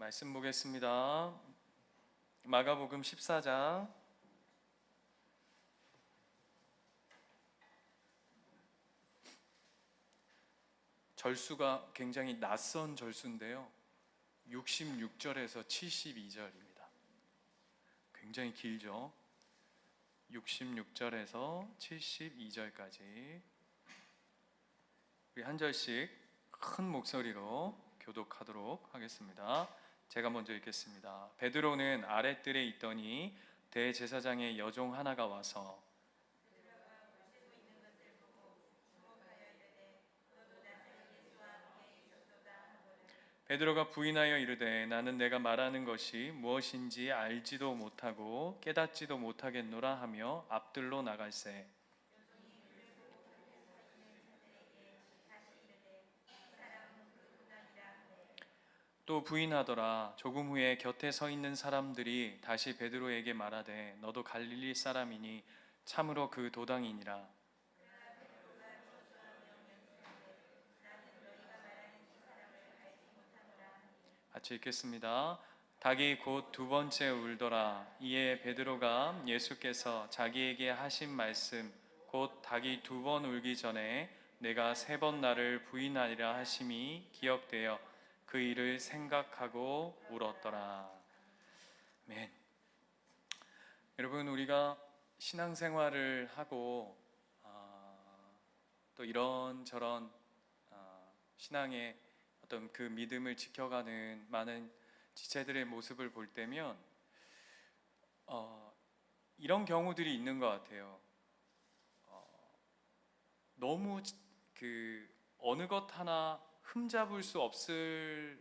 말씀 보겠습니다. 마가복음 14장 절수가 굉장히 낯선 절수인데요. 66절에서 72절입니다. 굉장히 길죠. 66절에서 72절까지 우리 한 절씩 큰 목소리로 교독하도록 하겠습니다. 제가 먼저 읽겠습니다. 베드로는 아랫뜰에 있더니 대제사장의 여종 하나가 와서 베드로가 부인하여 이르되 나는 내가 말하는 것이 무엇인지 알지도 못하고 깨닫지도 못하겠노라 하며 앞들로 나갈새 또 부인하더라 조금 후에 곁에 서 있는 사람들이 다시 베드로에게 말하되 너도 갈릴리 사람이니 참으로 그 도당이니라 같이 읽겠습니다. 닭이 곧 두 번째 울더라. 이에 베드로가 예수께서 자기에게 하신 말씀 곧 닭이 두 번 울기 전에 내가 세 번 나를 부인하리라 하심이 기억되어 그 일을 생각하고 울었더라. 맨. 여러분 우리가 신앙생활을 하고 아, 또 이런저런 아, 신앙의 어떤 그 믿음을 지켜가는 많은 지체들의 모습을 볼 때면 어, 이런 경우들이 있는 것 같아요. 어, 너무 지- 그 어느 것 하나 흠잡을 수 없을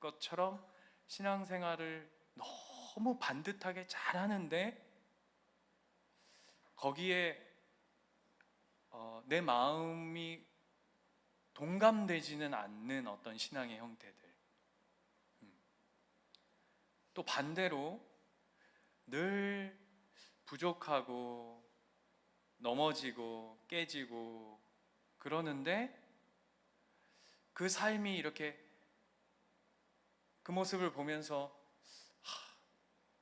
것처럼 신앙생활을 너무 반듯하게 잘하는데 거기에 어, 내 마음이 동감되지는 않는 어떤 신앙의 형태들. 음. 또 반대로 늘 부족하고 넘어지고 깨지고 그러는데 그 삶이 이렇게 그 모습을 보면서 하,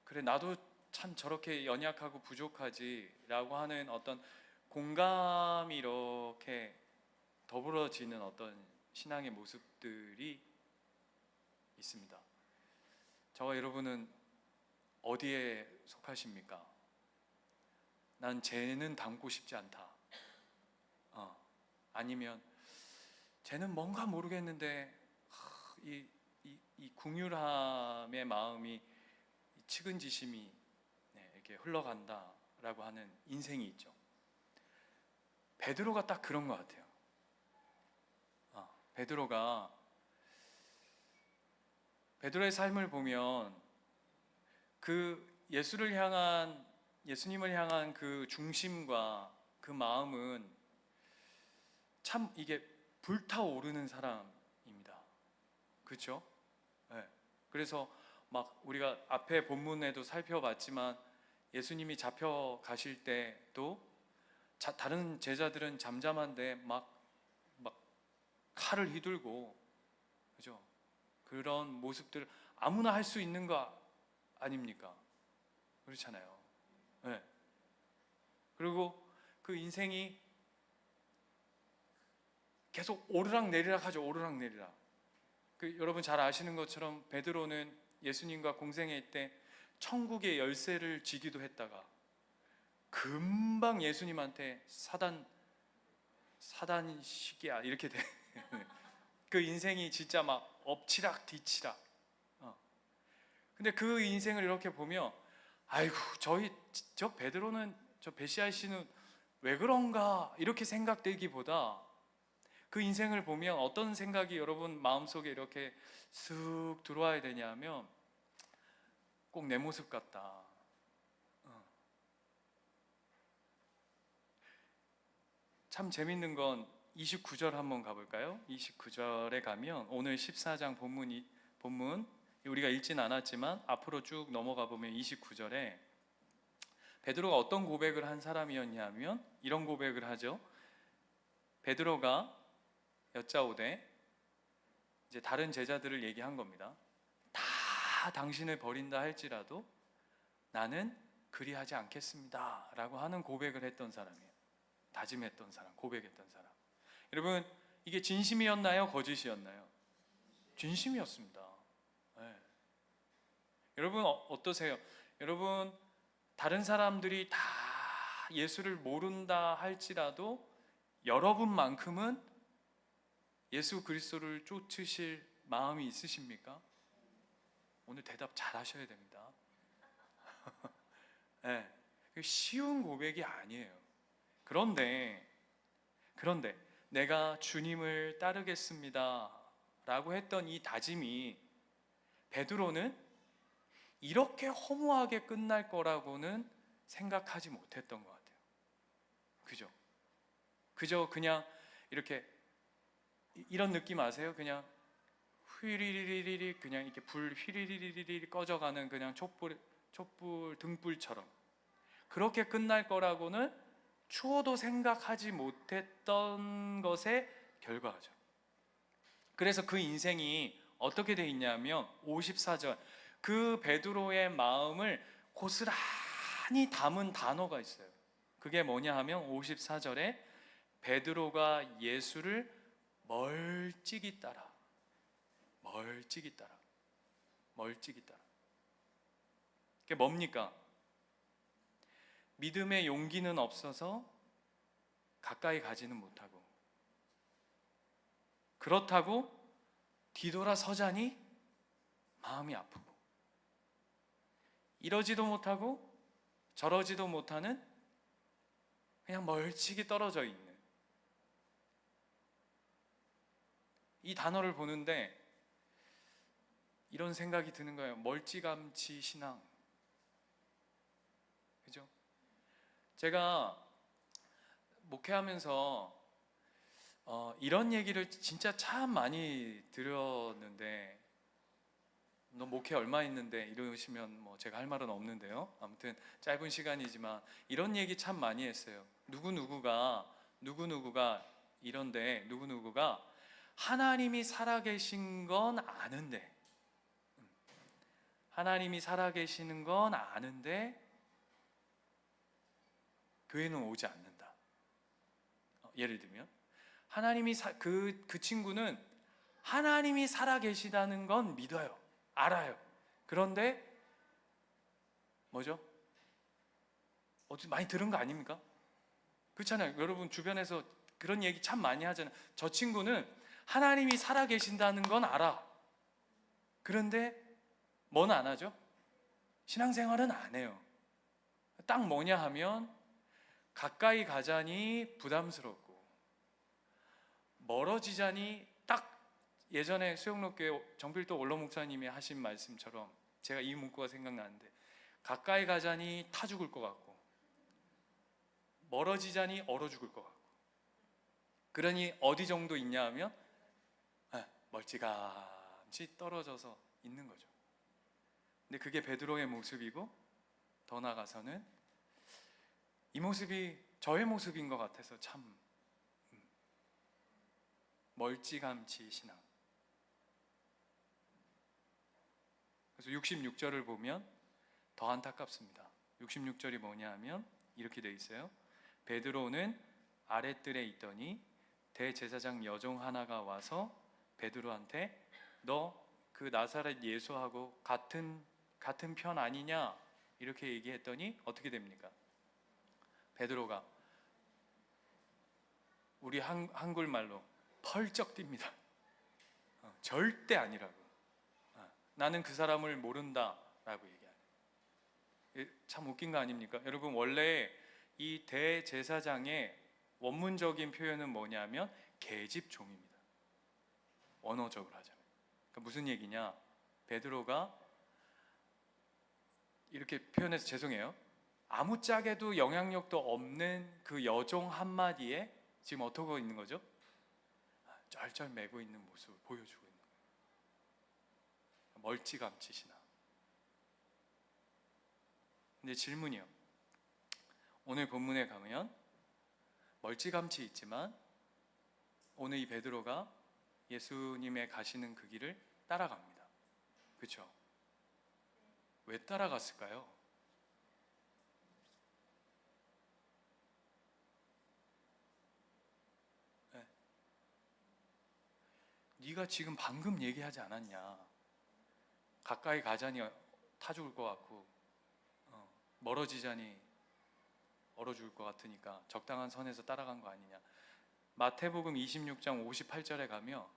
그래 나도 참 저렇게 연약하고 부족하지라고 하는 어떤 공감이 이렇게 더불어지는 어떤 신앙의 모습들이 있습니다. 저와 여러분은 어디에 속하십니까? 난 쟤는 닮고 싶지 않다. 어, 아니면 쟤는 뭔가 모르겠는데 하, 이, 이, 이 궁휼함의 마음이 이 측은지심이 네, 이렇게 흘러간다라고 하는 인생이 있죠. 베드로가 딱 그런 것 같아요. 아, 베드로가 베드로의 삶을 보면 그 예수를 향한 예수님을 향한 그 중심과 그 마음은 참 이게 불타오르는 사람입니다. 그렇죠? 네. 그래서 막 우리가 앞에 본문에도 살펴봤지만 예수님이 잡혀 가실 때도 자- 다른 제자들은 잠잠한데 막 막 칼을 휘둘고 그죠? 그런 모습들 아무나 할 수 있는 거 아닙니까? 그렇잖아요. 네. 그리고 그 인생이 계속 오르락 내리락 하죠. 오르락 내리락. 그 여러분 잘 아시는 것처럼 베드로는 예수님과 공생의 때 천국의 열쇠를 쥐기도 했다가 금방 예수님한테 사단 사단식이야 이렇게 돼. 그 인생이 진짜 막 엎치락 뒤치락. 어. 근데 그 인생을 이렇게 보면 아이고 저희 저 베드로는 저 베시아 씨는 왜 그런가 이렇게 생각되기보다 그 인생을 보면 어떤 생각이 여러분 마음속에 이렇게 쓱 들어와야 되냐면 꼭 내 모습 같다. 어. 참 재밌는 건 29절 한번 가볼까요? 29절에 가면 오늘 14장 본문이 본문 우리가 읽진 않았지만 앞으로 쭉 넘어가 보면 29절에 베드로가 어떤 고백을 한 사람이었냐면 이런 고백을 하죠. 베드로가 여짜오되 이제 다른 제자들을 얘기한 겁니다. 다다 당신을 버린다 할지라도 나는 그리하지 않겠습니다 라고 하는 고백을 했던 사람이에요. 다짐했던 사람, 고백했던 사람. 여러분 이게 진심이었나요? 거짓이었나요? 진심이었습니다. 네. 여러분 어, 어떠세요? 여러분 다른 사람들이 다 예수를 모른다 할지라도 여러분만큼은 예수 그리스도를 쫓으실 마음이 있으십니까? 오늘 대답 잘 하셔야 됩니다. 네, 쉬운 고백이 아니에요. 그런데 그런데 내가 주님을 따르겠습니다 라고 했던 이 다짐이 베드로는 이렇게 허무하게 끝날 거라고는 생각하지 못했던 것 같아요. 그죠? 그저 그냥 이렇게 이- 이런 느낌 아세요? 그냥 휘리리리리 그냥 이렇게 불 휘리리리리 꺼져가는 그냥 촛불 촛불 등불처럼 그렇게 끝날 거라고는 추호도 생각하지 못했던 것의 결과죠. 그래서 그 인생이 어떻게 돼 있냐면 54절 그 베드로의 마음을 고스란히 담은 단어가 있어요. 그게 뭐냐 하면 54절에 베드로가 예수를 멀찍이 따라 멀찍이 따라 멀찍이 따라 그게 뭡니까? 믿음의 용기는 없어서 가까이 가지는 못하고 그렇다고 뒤돌아 서자니 마음이 아프고 이러지도 못하고 저러지도 못하는 그냥 멀찍이 떨어져 있는 이 단어를 보는데 이런 생각이 드는 거예요. 멀찌감치 신앙. 그죠? 제가 목회하면서 어, 이런 얘기를 진짜 참 많이 들었는데 너 목회 얼마 했는데 이러시면 뭐 제가 할 말은 없는데요. 아무튼 짧은 시간이지만 이런 얘기 참 많이 했어요. 누구 누구가 누구 누구가 이런데 누구 누구가 하나님이 살아계신 건 아는데 음, 하나님이 살아계시는 건 아는데 교회는 오지 않는다. 어, 예를 들면 하나님이 그그 그 친구는 하나님이 살아계시다는 건 믿어요. 알아요. 그런데 뭐죠? 어디 많이 들은 거 아닙니까? 그렇잖아요. 여러분 주변에서 그런 얘기 참 많이 하잖아요. 저 친구는 하나님이 살아계신다는 건 알아. 그런데 뭐는 안 하죠? 신앙생활은 안 해요. 딱 뭐냐 하면 가까이 가자니 부담스럽고 멀어지자니 딱 예전에 수영로교회 정필도 원로 목사님이 하신 말씀처럼 제가 이 문구가 생각나는데 가까이 가자니 타 죽을 것 같고 멀어지자니 얼어 죽을 것 같고 그러니 어디 정도 있냐 하면 아, 멀찌감치 떨어져서 있는 거죠. 근데 그게 베드로의 모습이고 더 나아가서는 이 모습이 저의 모습인 것 같아서 참 음, 멀찌감치 신앙. 그래서 66절을 보면 더 안타깝습니다. 66절이 뭐냐 하면 이렇게 돼 있어요. 베드로는 아랫뜰에 있더니 대제사장 여종 하나가 와서 베드로한테 너 그 나사렛 예수하고 같은 같은 편 아니냐 이렇게 얘기했더니 어떻게 됩니까? 베드로가 우리 한, 한글 말로 펄쩍 뜁니다. 어, 절대 아니라고. 어, 나는 그 사람을 모른다라고 얘기하는. 참 웃긴 거 아닙니까? 여러분 원래 이 대제사장의 원문적인 표현은 뭐냐면 계집종입니다. 원어적으로 하자면. 그러니까 무슨 얘기냐? 베드로가 이렇게 표현해서 죄송해요. 아무짝에도 영향력도 없는 그 여종 한마디에 지금 어떻게 있는 거죠? 쩔쩔 매고 있는 모습을 보여주고 있는 거예요. 멀찌감치시나. 근데 질문이요. 오늘 본문에 가면 멀찌감치 있지만 오늘 이 베드로가 예수님의 가시는 그 길을 따라갑니다. 그렇죠? 왜 따라갔을까요? 네. 네가 지금 방금 얘기하지 않았냐? 가까이 가자니 타 죽을 것 같고 어, 멀어지자니 얼어 죽을 것 같으니까 적당한 선에서 따라간 거 아니냐? 마태복음 26장 58절에 가며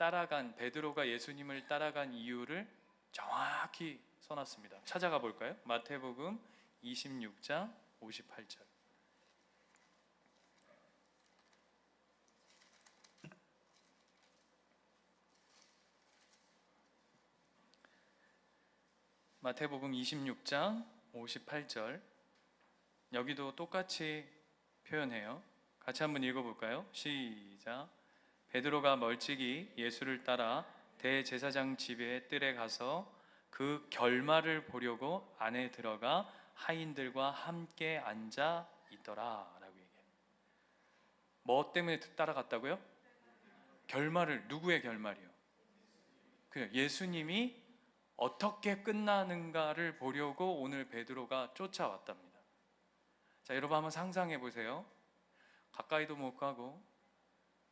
따라간 베드로가 예수님을 따라간 이유를 정확히 써놨습니다. 찾아가 볼까요? 마태복음 26장 58절. 마태복음 26장 58절. 여기도 똑같이 표현해요. 같이 한번 읽어볼까요? 시작. 베드로가 멀찍이 예수를 따라 대제사장 집의 뜰에 가서 그 결말을 보려고 안에 들어가 하인들과 함께 앉아 있더라라고 얘기해요. 뭐 때문에 따라갔다고요? 결말을 누구의 결말이요? 그냥 예수님이 어떻게 끝나는가를 보려고 오늘 베드로가 쫓아왔답니다. 자, 여러분 한번 상상해 보세요. 가까이도 못 가고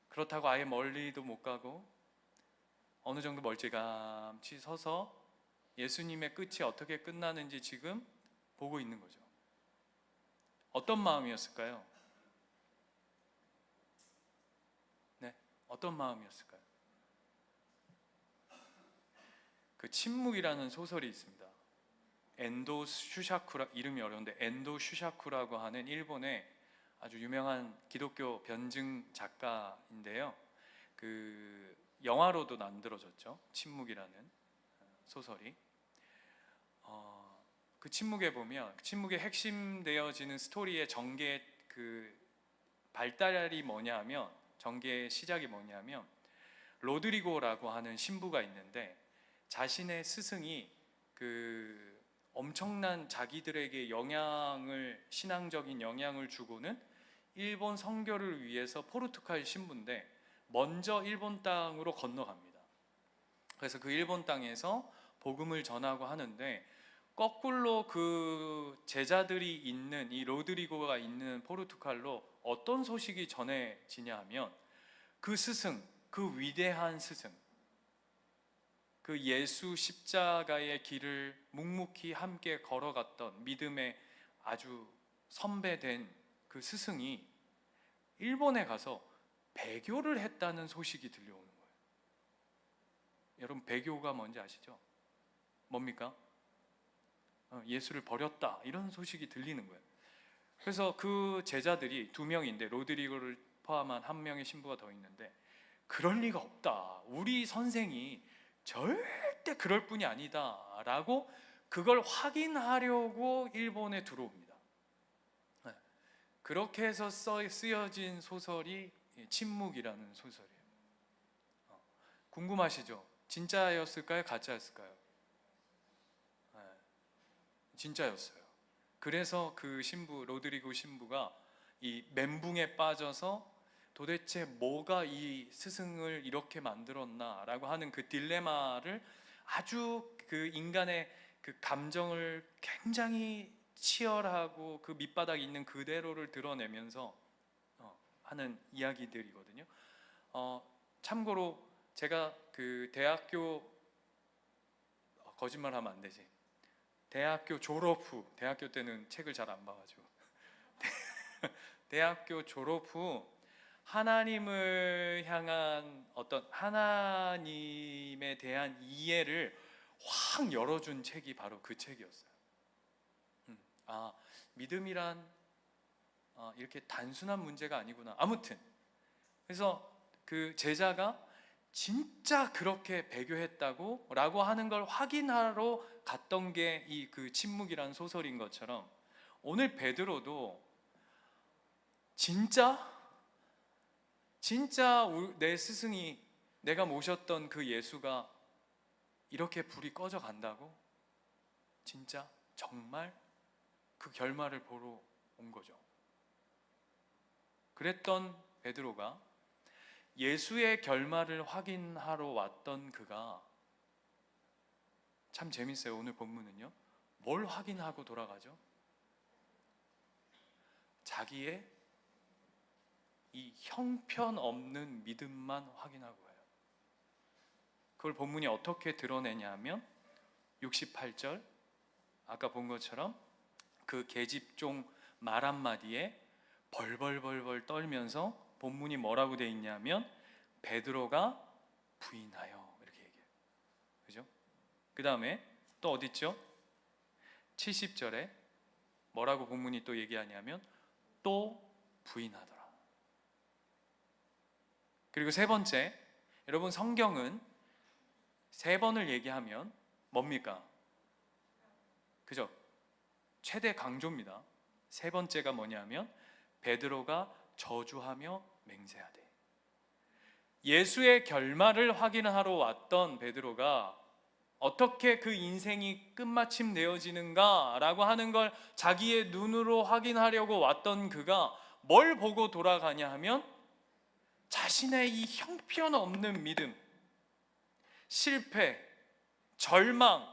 그렇다고 아예 멀리도 못 가고 어느 정도 멀찌감치 서서 예수님의 끝이 어떻게 끝나는지 지금 보고 있는 거죠. 어떤 마음이었을까요? 네, 어떤 마음이었을까요? 그 침묵이라는 소설이 있습니다. 엔도 슈샤쿠라 이름이 어려운데 엔도 슈샤쿠라고 하는 일본의 아주 유명한 기독교 변증 작가인데요. 그 영화로도 만들어졌죠. 침묵이라는 소설이. 어, 그 침묵에 보면 그 침묵의 핵심되어지는 스토리의 전개 그 발달이 뭐냐면 전개의 시작이 뭐냐면 로드리고라고 하는 신부가 있는데 자신의 스승이 그 엄청난 자기들에게 영향을 신앙적인 영향을 주고는 일본 선교를 위해서 포르투갈 신부인데 먼저 일본 땅으로 건너갑니다. 그래서 그 일본 땅에서 복음을 전하고 하는데 거꾸로 그 제자들이 있는 이 로드리고가 있는 포르투갈로 어떤 소식이 전해지냐 하면 그 스승, 그 위대한 스승, 그 예수 십자가의 길을 묵묵히 함께 걸어갔던 믿음의 아주 선배된 그 스승이 일본에 가서 배교를 했다는 소식이 들려오는 거예요. 여러분 배교가 뭔지 아시죠? 뭡니까? 어, 예수를 버렸다 이런 소식이 들리는 거예요. 그래서 그 제자들이 두 명인데 로드리고를 포함한 한 명의 신부가 더 있는데 그럴 리가 없다. 우리 선생이 절대 그럴 뿐이 아니다라고 그걸 확인하려고 일본에 들어옵니다. 네. 그렇게 해서 써, 쓰여진 소설이 침묵이라는 소설이에요. 어. 궁금하시죠? 진짜였을까요? 가짜였을까요? 네. 진짜였어요. 그래서 그 신부 로드리고 신부가 이 멘붕에 빠져서 도대체 뭐가 이 스승을 이렇게 만들었나라고 하는 그 딜레마를 아주 그 인간의 그 감정을 굉장히 치열하고 그 밑바닥에 있는 그대로를 드러내면서 어, 하는 이야기들이거든요. 어, 참고로 제가 그 대학교 어, 거짓말하면 안 되지. 대학교 졸업 후 대학교 때는 책을 잘 안 봐가지고 대학교 졸업 후 하나님을 향한 어떤 하나님에 대한 이해를 확 열어준 책이 바로 그 책이었어요. 음, 아 믿음이란 아, 이렇게 단순한 문제가 아니구나. 아무튼 그래서 그 제자가 진짜 그렇게 배교했다고 라고 하는 걸 확인하러 갔던 게 이 그 침묵이라는 소설인 것처럼 오늘 베드로도 진짜 진짜 내 스승이 내가 모셨던 그 예수가 이렇게 불이 꺼져 간다고? 진짜 정말 그 결말을 보러 온 거죠. 그랬던 베드로가 예수의 결말을 확인하러 왔던 그가 참 재밌어요. 오늘 본문은요. 뭘 확인하고 돌아가죠? 자기의 이 형편없는 믿음만 확인하고 가요. 그걸 본문이 어떻게 드러내냐면 68절 아까 본 것처럼 그 계집종 말 한마디에 벌벌벌벌 떨면서 본문이 뭐라고 돼 있냐면 베드로가 부인하여 이렇게 얘기해요. 그죠? 그 다음에 또 어디 있죠? 70절에 뭐라고 본문이 또 얘기하냐면 또 부인하더라. 그리고 세 번째, 여러분 성경은 세 번을 얘기하면 뭡니까? 그죠? 최대 강조입니다. 세 번째가 뭐냐면 베드로가 저주하며 맹세하되. 예수의 결말을 확인하러 왔던 베드로가 어떻게 그 인생이 끝마침 되어지는가라고 하는 걸 자기의 눈으로 확인하려고 왔던 그가 뭘 보고 돌아가냐 하면 자신의 이 형편없는 믿음, 실패, 절망,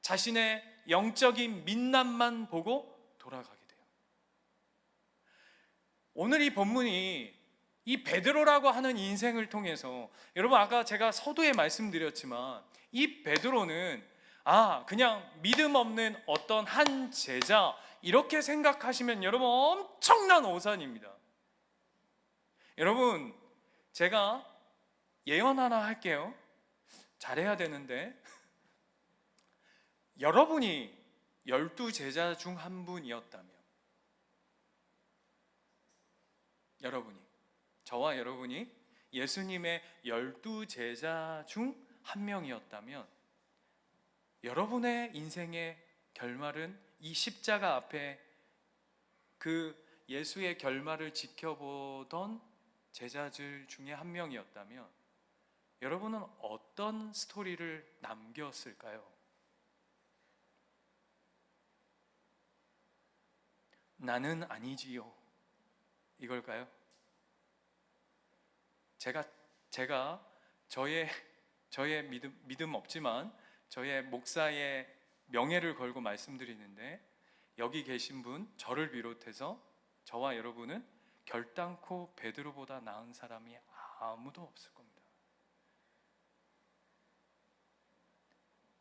자신의 영적인 민남만 보고 돌아가게 돼요. 오늘 이 본문이 이 베드로라고 하는 인생을 통해서 여러분 아까 제가 서두에 말씀드렸지만 이 베드로는 아 그냥 믿음 없는 어떤 한 제자 이렇게 생각하시면 여러분 엄청난 오산입니다. 여러분 제가 예언 하나 할게요. 잘해야 되는데 여러분이 열두 제자 중 한 분이었다면 여러분이 저와 여러분이 예수님의 열두 제자 중 한 명이었다면 여러분의 인생의 결말은 이 십자가 앞에 그 예수의 결말을 지켜보던 제자들 중에 한 명이었다면 여러분은 어떤 스토리를 남겼을까요? 나는 아니지요. 이걸까요? 제가 제가 저의 저의 믿음 믿음 없지만 저의 목사의 명예를 걸고 말씀드리는데 여기 계신 분 저를 비롯해서 저와 여러분은 결단코 베드로보다 나은 사람이 아무도 없을 겁니다.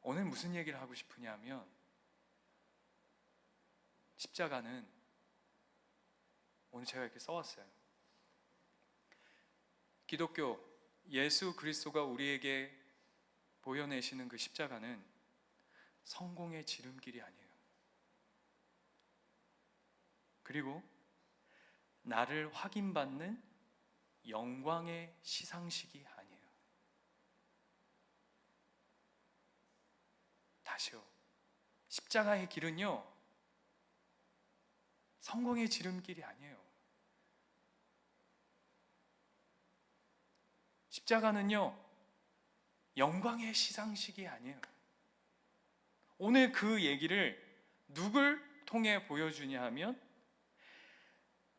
오늘 무슨 얘기를 하고 싶으냐면 십자가는 오늘 제가 이렇게 써왔어요. 기독교 예수 그리스도가 우리에게 보여내시는 그 십자가는 성공의 지름길이 아니에요. 그리고 나를 확인받는 영광의 시상식이 아니에요. 다시요. 십자가의 길은요, 성공의 지름길이 아니에요. 십자가는요, 영광의 시상식이 아니에요. 오늘 그 얘기를 누굴 통해 보여주냐 하면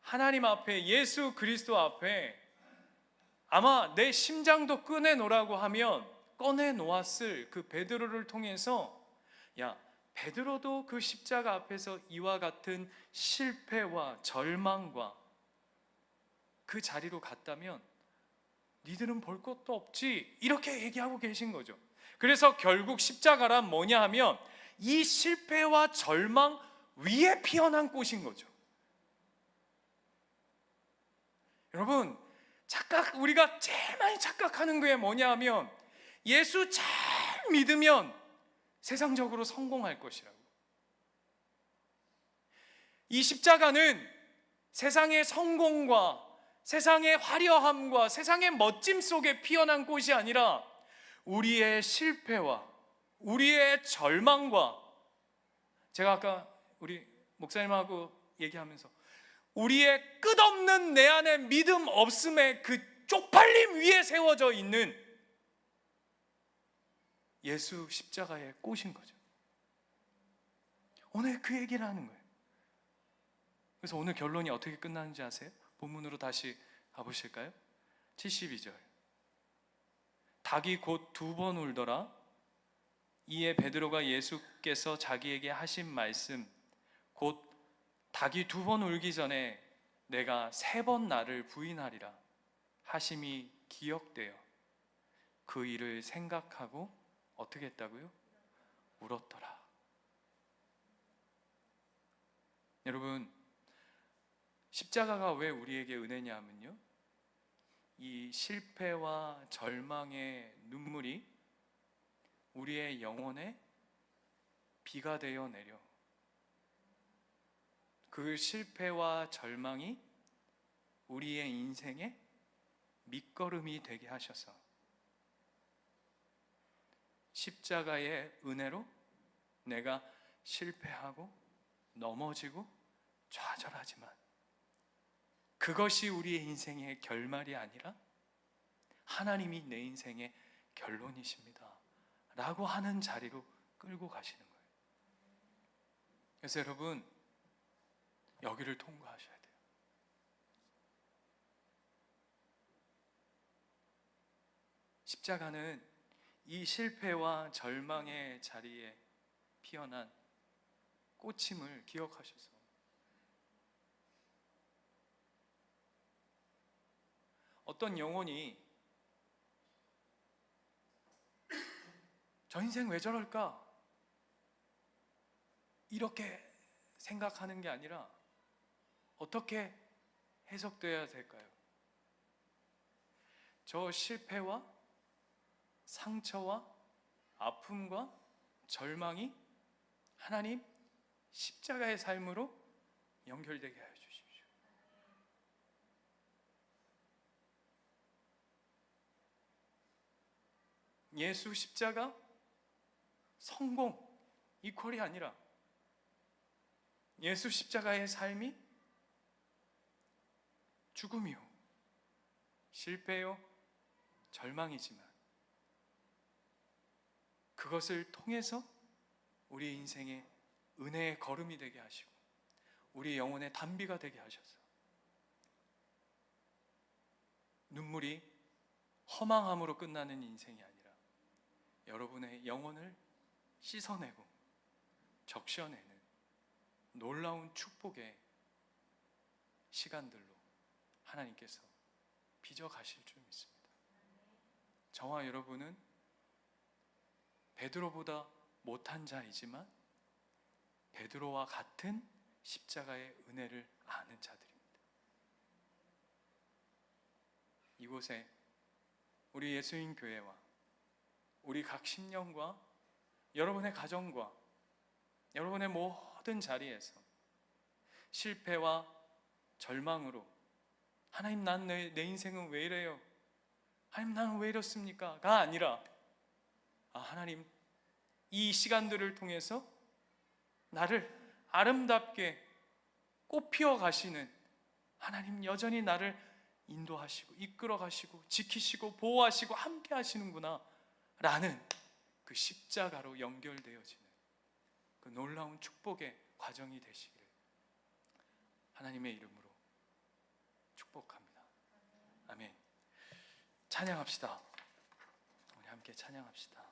하나님 앞에 예수 그리스도 앞에 아마 내 심장도 꺼내 놓으라고 하면 꺼내 놓았을 그 베드로를 통해서 야 베드로도 그 십자가 앞에서 이와 같은 실패와 절망과 그 자리로 갔다면 니들은 볼 것도 없지 이렇게 얘기하고 계신 거죠. 그래서 결국 십자가란 뭐냐 하면 이 실패와 절망 위에 피어난 꽃인 거죠. 여러분 착각 우리가 제일 많이 착각하는 게 뭐냐 하면 예수 잘 믿으면 세상적으로 성공할 것이라고. 이 십자가는 세상의 성공과 세상의 화려함과 세상의 멋짐 속에 피어난 꽃이 아니라 우리의 실패와 우리의 절망과 제가 아까 우리 목사님하고 얘기하면서 우리의 끝없는 내 안에 믿음 없음의 그 쪽팔림 위에 세워져 있는 예수 십자가의 꽃인 거죠. 오늘 그 얘기를 하는 거예요. 그래서 오늘 결론이 어떻게 끝나는지 아세요? 본문으로 다시 가보실까요? 72절. 닭이 곧 두 번 울더라. 이에 베드로가 예수께서 자기에게 하신 말씀 곧 닭이 두 번 울기 전에 내가 세 번 나를 부인하리라 하심이 기억되어 그 일을 생각하고 어떻게 했다고요? 울었더라. 여러분 십자가가 왜 우리에게 은혜냐면요. 이 실패와 절망의 눈물이 우리의 영혼에 비가 되어 내려 그 실패와 절망이 우리의 인생의 밑거름이 되게 하셔서 십자가의 은혜로 내가 실패하고 넘어지고 좌절하지만 그것이 우리의 인생의 결말이 아니라 하나님이 내 인생의 결론이십니다. 라고 하는 자리로 끌고 가시는 거예요. 그래서 여러분, 여기를 통과하셔야 돼요. 십자가는 이 실패와 절망의 자리에 피어난 꽃임을 기억하셔서 어떤 영혼이 저 인생 왜 저럴까? 이렇게 생각하는 게 아니라 어떻게 해석돼야 될까요? 저 실패와 상처와 아픔과 절망이 하나님 십자가의 삶으로 연결되게 하여 주십시오. 예수 십자가 성공 이퀄이 아니라 예수 십자가의 삶이 죽음이요. 실패요. 절망이지만 그것을 통해서 우리 인생의 은혜의 걸음이 되게 하시고 우리 영혼의 단비가 되게 하셔서 눈물이 허망함으로 끝나는 인생이 아니라 여러분의 영혼을 씻어내고 적셔내는 놀라운 축복의 시간들로 하나님께서 빚어 가실 줄 믿습니다. 저와 여러분은 베드로보다 못한 자이지만 베드로와 같은 십자가의 은혜를 아는 자들입니다. 이곳에 우리 예수인 교회와 우리 각 신령과 여러분의 가정과 여러분의 모든 자리에서 실패와 절망으로 하나님 난 내 인생은 왜 이래요? 하나님 나는 왜 이렇습니까? 가 아니라 아 하나님 이 시간들을 통해서 나를 아름답게 꽃피워 가시는 하나님 여전히 나를 인도하시고 이끌어 가시고 지키시고 보호하시고 함께 하시는구나 라는 그 십자가로 연결되어지는 그 놀라운 축복의 과정이 되시기를 하나님의 이름으로 축복합니다. 아멘. 찬양합시다. 우리 함께 찬양합시다.